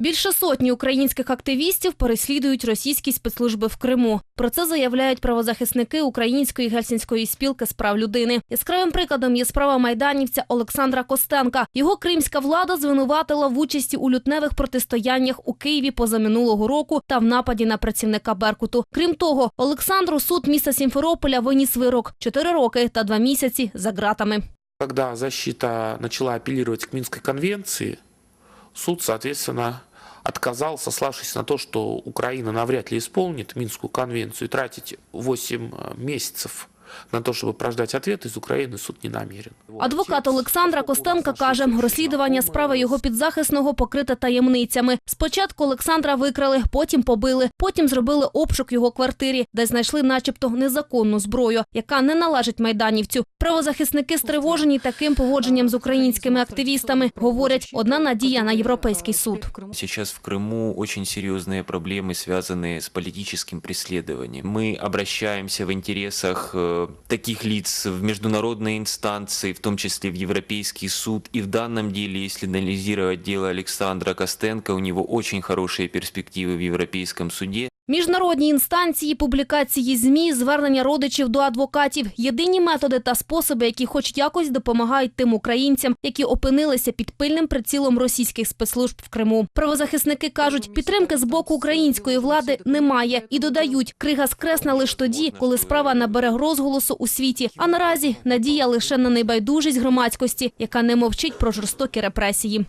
Більше сотні українських активістів переслідують російські спецслужби в Криму. Про це заявляють правозахисники Української гельсінської спілки з прав людини. Яскравим прикладом є справа майданівця Олександра Костенка. Його кримська влада звинуватила в участі у лютневих протистояннях у Києві позаминулого року та в нападі на працівника Беркуту. Крім того, Олександру суд міста Сімферополя виніс вирок – 4 роки та 2 місяці за ґратами. Когда защита начала апеллировать к Минской конвенции, суд, соответственно, отказал, сославшись на то, что Украина навряд ли исполнит Минскую конвенцию, и тратить 8 месяцев на то, чтобы прождать ответ из Украины, суд не намерен. Адвокат Олександра Костенка каже, розслідування справи його підзахисного покрите таємницями. Спочатку Олександра викрали, потім побили, потім зробили обшук його квартирі, де знайшли начебто незаконну зброю, яка не належить майданівцю. Правозахисники стривожені таким поводженням з українськими активістами. Говорять, одна надія на європейський суд. Сейчас в Крыму очень серьезные проблемы, связанные с политическим преследованием. Мы обращаемся в интересах э, таких лиц в международные инстанции, в том числе в Европейский суд. И в данном деле, если анализировать дело Александра Костенко, у него очень хорошие перспективы в Европейском суде. Міжнародні інстанції, публікації ЗМІ, звернення родичів до адвокатів – єдині методи та способи, які хоч якось допомагають тим українцям, які опинилися під пильним прицілом російських спецслужб в Криму. Правозахисники кажуть, підтримки з боку української влади немає і додають, крига скресна лише тоді, коли справа набере розголосу у світі. А наразі надія лише на небайдужість громадськості, яка не мовчить про жорстокі репресії.